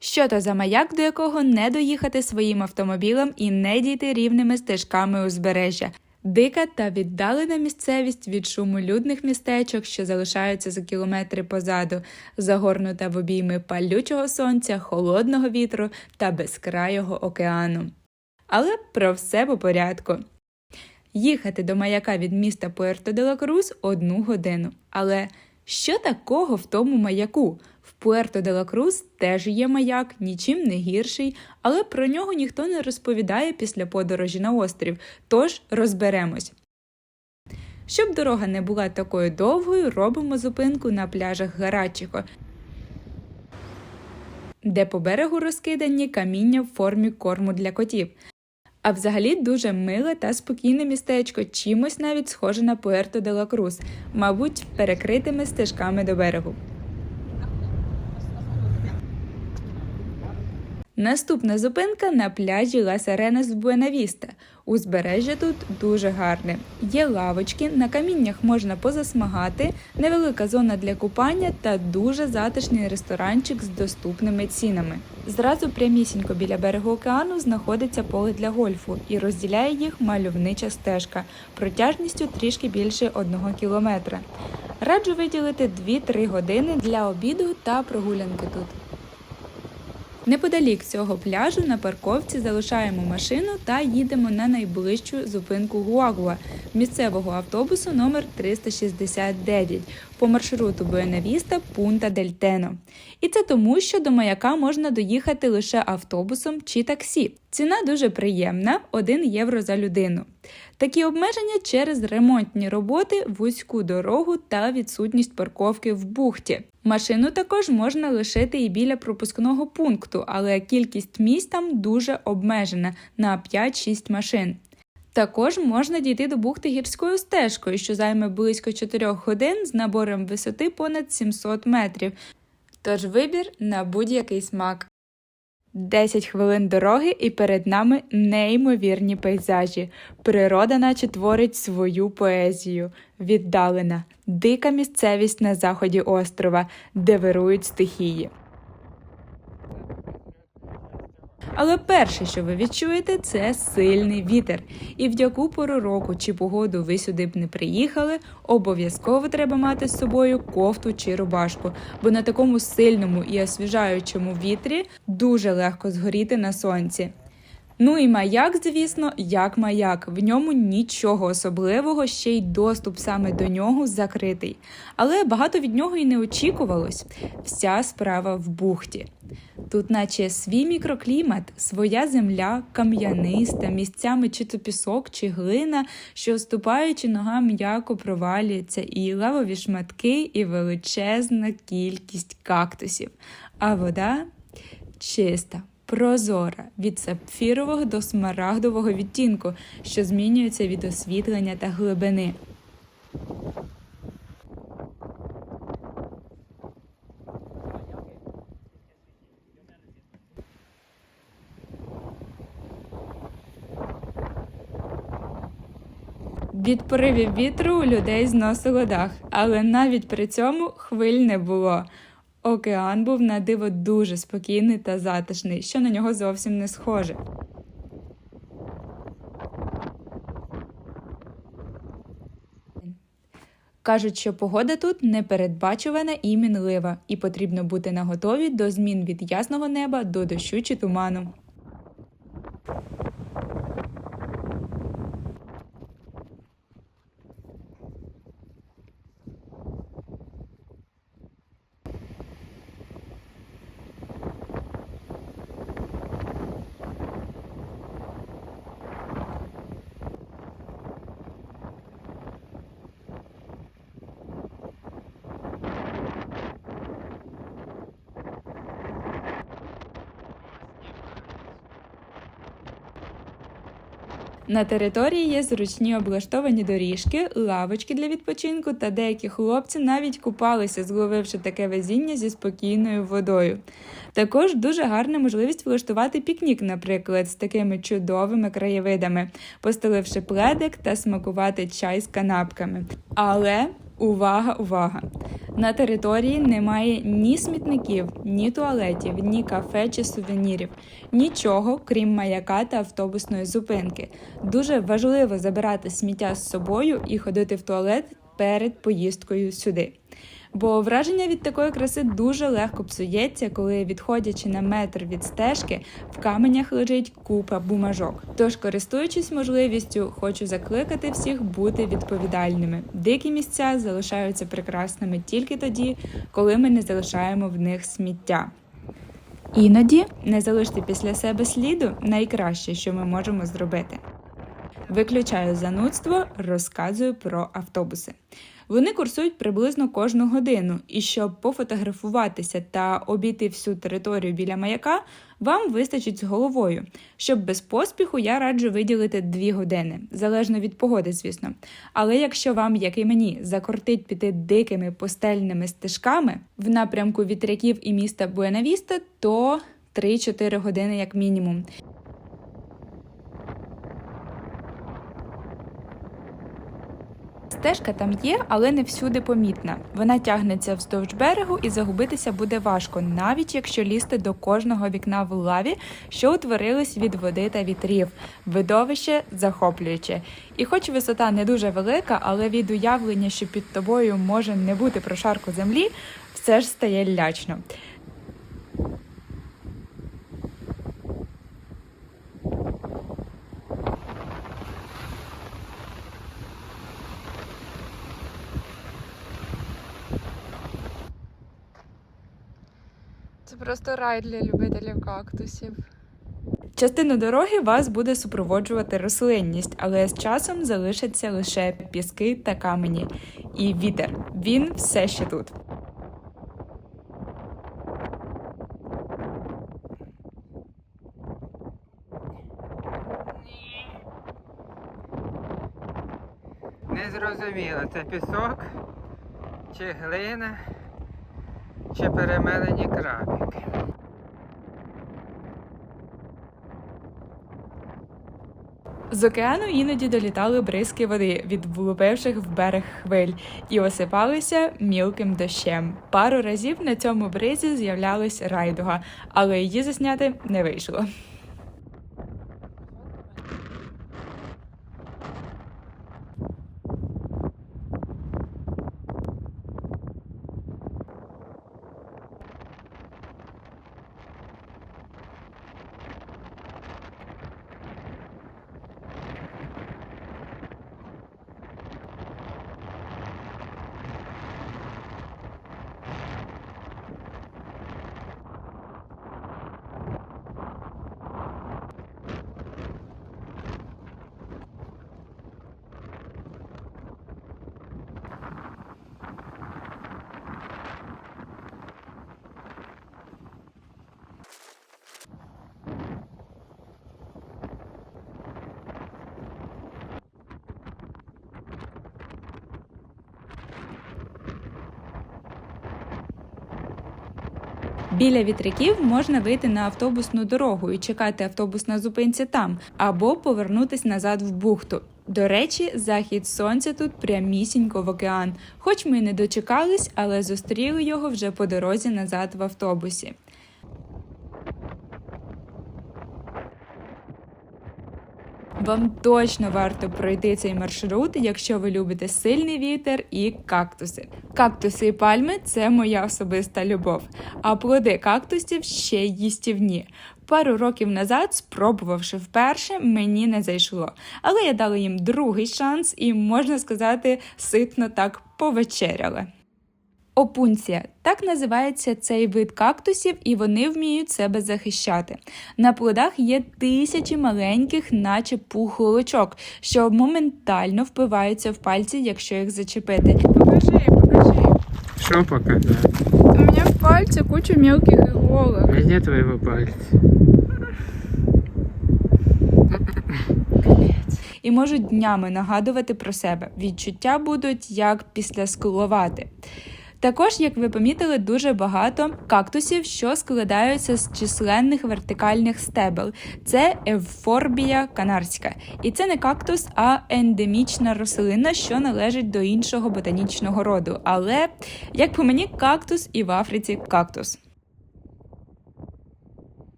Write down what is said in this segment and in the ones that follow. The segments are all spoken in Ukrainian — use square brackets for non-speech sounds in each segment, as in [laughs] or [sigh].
Що то за маяк, до якого не доїхати своїм автомобілем і не дійти рівними стежками узбережжя? Дика та віддалена місцевість від шуму людних містечок, що залишаються за кілометри позаду, загорнута в обійми палючого сонця, холодного вітру та безкрайого океану. Але про все по порядку. Їхати до маяка від міста Пуерто де ла Крус одну годину. Але що такого в тому маяку? В Пуерто де ла теж є маяк, нічим не гірший, але про нього ніхто не розповідає після подорожі на острів, тож розберемось. Щоб дорога не була такою довгою, робимо зупинку на пляжах Гарачіко, де по берегу розкидані каміння в формі корму для котів. А взагалі дуже миле та спокійне містечко, чимось навіть схоже на Пуерто де ла Крус, мабуть, перекритими стежками до берегу. Наступна зупинка на пляжі Лас Аренас в Буенавіста. Узбережжя тут дуже гарне. Є лавочки, на каміннях можна позасмагати, невелика зона для купання та дуже затишний ресторанчик з доступними цінами. Зразу прямісінько біля берегу океану знаходиться поле для гольфу і розділяє їх мальовнича стежка протяжністю трішки більше одного кілометра. Раджу виділити 2-3 години для обіду та прогулянки тут. Неподалік цього пляжу на парковці залишаємо машину та їдемо на найближчу зупинку Гуагуа місцевого автобусу номер 369 по маршруту Буенавіста Пунта Дель Тено. І це тому, що до маяка можна доїхати лише автобусом чи таксі. Ціна дуже приємна 1 євро за людину. Такі обмеження через ремонтні роботи, вузьку дорогу та відсутність парковки в бухті. Машину також можна лишити і біля пропускного пункту, але кількість місць там дуже обмежена на 5-6 машин. Також можна дійти до бухти гірською стежкою, що займе близько 4 годин з набором висоти понад 700 метрів. Тож вибір на будь-який смак. 10 хвилин дороги, і перед нами неймовірні пейзажі. Природа, наче творить свою поезію, віддалена, дика місцевість на заході острова, де вирують стихії. Але перше, що ви відчуєте, це сильний вітер. І в яку пору року чи погоду ви сюди б не приїхали, обов'язково треба мати з собою кофту чи рубашку, бо на такому сильному і освіжаючому вітрі дуже легко згоріти на сонці. Ну і маяк, звісно, як маяк. В ньому нічого особливого, ще й доступ саме до нього закритий. Але багато від нього і не очікувалось. Вся справа в бухті. Тут, наче свій мікроклімат, своя земля, кам'яниста, місцями чи то пісок, чи глина, що ступаючи ногам м'яко провалюється, і лавові шматки, і величезна кількість кактусів. А вода чиста. Прозора від сапфірового до смарагдового відтінку, що змінюється від освітлення та глибини. Від поривів вітру у людей зносило дах, але навіть при цьому хвиль не було. Океан був на диво дуже спокійний та затишний, що на нього зовсім не схоже. Кажуть, що погода тут непередбачувана і мінлива, і потрібно бути наготові до змін від ясного неба до дощу чи туману. На території є зручні облаштовані доріжки, лавочки для відпочинку, та деякі хлопці навіть купалися, зловивши таке везіння зі спокійною водою. Також дуже гарна можливість влаштувати пікнік, наприклад, з такими чудовими краєвидами, постеливши пледик та смакувати чай з канапками. Але Увага, увага! На території немає ні смітників, ні туалетів, ні кафе чи сувенірів, нічого, крім маяка та автобусної зупинки. Дуже важливо забирати сміття з собою і ходити в туалет перед поїздкою сюди. Бо враження від такої краси дуже легко псується, коли, відходячи на метр від стежки, в каменях лежить купа бумажок. Тож, користуючись можливістю, хочу закликати всіх бути відповідальними. Дикі місця залишаються прекрасними тільки тоді, коли ми не залишаємо в них сміття. Іноді не залишити після себе сліду найкраще, що ми можемо зробити. Виключаю занудство, розказую про автобуси. Вони курсують приблизно кожну годину, і щоб пофотографуватися та обійти всю територію біля маяка, вам вистачить з головою. Щоб без поспіху я раджу виділити 2 години, залежно від погоди, звісно. Але якщо вам, як і мені, закортить піти дикими постельними стежками в напрямку вітряків і міста Буенавіста, то 3-4 години як мінімум. Стежка там є, але не всюди помітна. Вона тягнеться вздовж берегу і загубитися буде важко, навіть якщо лізти до кожного вікна в лаві, що утворились від води та вітрів. Видовище захоплююче. І хоч висота не дуже велика, але від уявлення, що під тобою може не бути прошарку землі, все ж стає лячно. Просто рай для любителів кактусів. Частину дороги вас буде супроводжувати рослинність, але з часом залишаться лише піски та камені. І вітер. Він все ще тут. Не зрозуміло, це пісок, чи глина, чи перемелені крабики. З океану іноді долітали бризки води від влупивших в берег хвиль і осипалися мілким дощем. Пару разів на цьому бризі з'являлась райдуга, але її засняти не вийшло. Біля вітряків можна вийти на автобусну дорогу і чекати автобус на зупинці там, або повернутись назад в бухту. До речі, захід сонця тут прямісінько в океан. Хоч ми не дочекались, але зустріли його вже по дорозі назад в автобусі. Вам точно варто пройти цей маршрут, якщо ви любите сильний вітер і кактуси. Кактуси і пальми це моя особиста любов, а плоди кактусів ще їстівні. Пару років назад, спробувавши вперше, мені не зайшло. Але я дала їм другий шанс і, можна сказати, ситно так повечеряла. Опунція так називається цей вид кактусів, і вони вміють себе захищати. На плодах є тисячі маленьких, наче пухолочок, що моментально впиваються в пальці, якщо їх зачепити. Покажи, покажи. Що показати? У мене в пальці куча мелких іголок. Где твоего пальця? і можуть днями нагадувати про себе. Відчуття будуть як після скуловати. Також, як ви помітили, дуже багато кактусів, що складаються з численних вертикальних стебел. Це евфорбія канарська. І це не кактус, а ендемічна рослина, що належить до іншого ботанічного роду. Але, як по мені, кактус і в Африці кактус.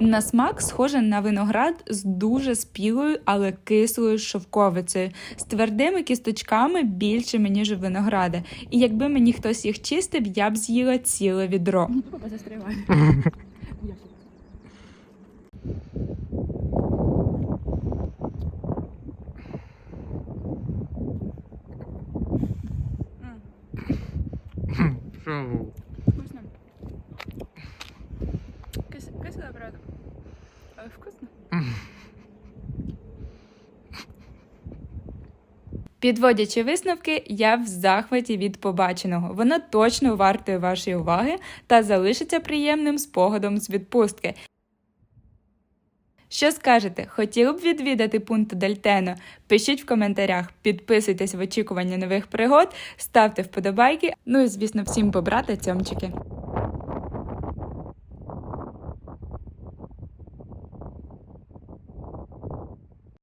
На смак схоже на виноград з дуже спілою, але кислою шовковицею, з твердими кісточками більшими, ніж у винограда. І якби мені хтось їх чистив, я б з'їла ціле відро. Що? Вкусно. Кис... Правда. Але вкусно. [laughs] Підводячи висновки, я в захваті від побаченого. Воно точно вартує вашої уваги та залишиться приємним спогадом з відпустки. Що скажете, хотіли б відвідати пункт Дельтено? Пишіть в коментарях, підписуйтесь в очікування нових пригод, ставте вподобайки. Ну і звісно, всім побрати цьомчики.